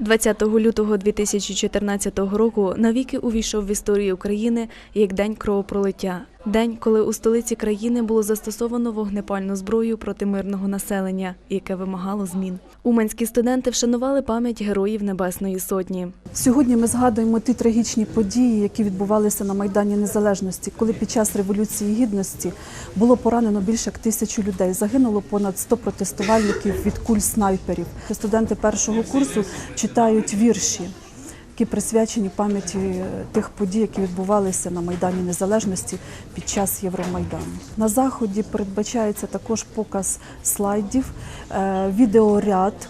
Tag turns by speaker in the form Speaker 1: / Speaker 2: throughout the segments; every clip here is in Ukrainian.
Speaker 1: 20 лютого 2014 року навіки увійшов в історію України як День кровопролиття. День, коли у столиці країни було застосовано вогнепальну зброю проти мирного населення, яке вимагало змін. Уманські студенти вшанували пам'ять героїв Небесної Сотні.
Speaker 2: Сьогодні ми згадуємо ті трагічні події, які відбувалися на Майдані Незалежності, коли під час Революції Гідності було поранено більше як тисячу людей. Загинуло понад 100 протестувальників від куль снайперів. Студенти першого курсу читають вірші, які присвячені пам'яті тих подій, які відбувалися на Майдані Незалежності під час Євромайдану. На заході передбачається також показ слайдів, е, відеоряд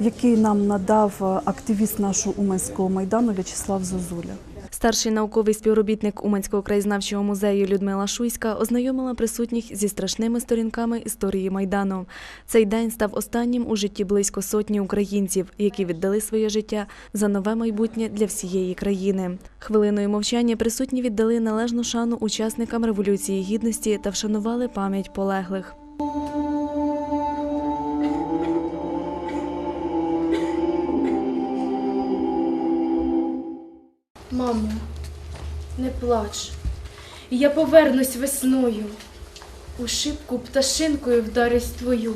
Speaker 2: який нам надав е, активіст нашого Уманського майдану В'ячеслав Зозуля.
Speaker 1: Старший науковий співробітник Уманського краєзнавчого музею Людмила Шуйська ознайомила присутніх зі страшними сторінками історії Майдану. Цей день став останнім у житті близько сотні українців, які віддали своє життя за нове майбутнє для всієї країни. Хвилиною мовчання присутні віддали належну шану учасникам Революції Гідності та вшанували пам'ять полеглих.
Speaker 3: Мамо, не плач. Я повернусь весною. У шибку пташинкою вдарюсь твою.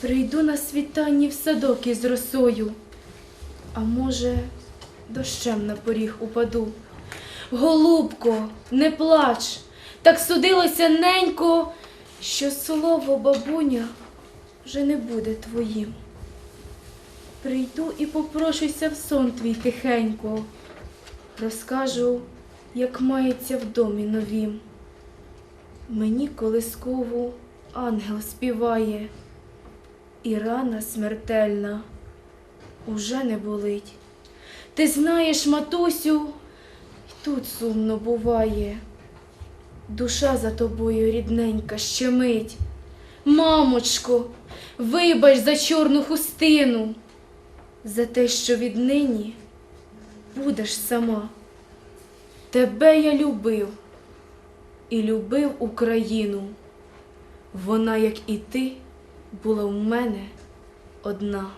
Speaker 3: Прийду на світанні в садок із росою. А може, дощем на поріг упаду. Голубко, не плач, так судилося ненько, що слово бабуня вже не буде твоїм. Прийду і попрошуся в сон твій тихенько. Розкажу, як мається в домі новім. Мені колискову ангел співає, і рана смертельна уже не болить. Ти знаєш, матусю, й тут сумно буває. Душа за тобою рідненька щемить. Мамочко, вибач за чорну хустину, за те, що віднині будеш сама. Тебе я любив і любив Україну. Вона, як і ти, була в мене одна.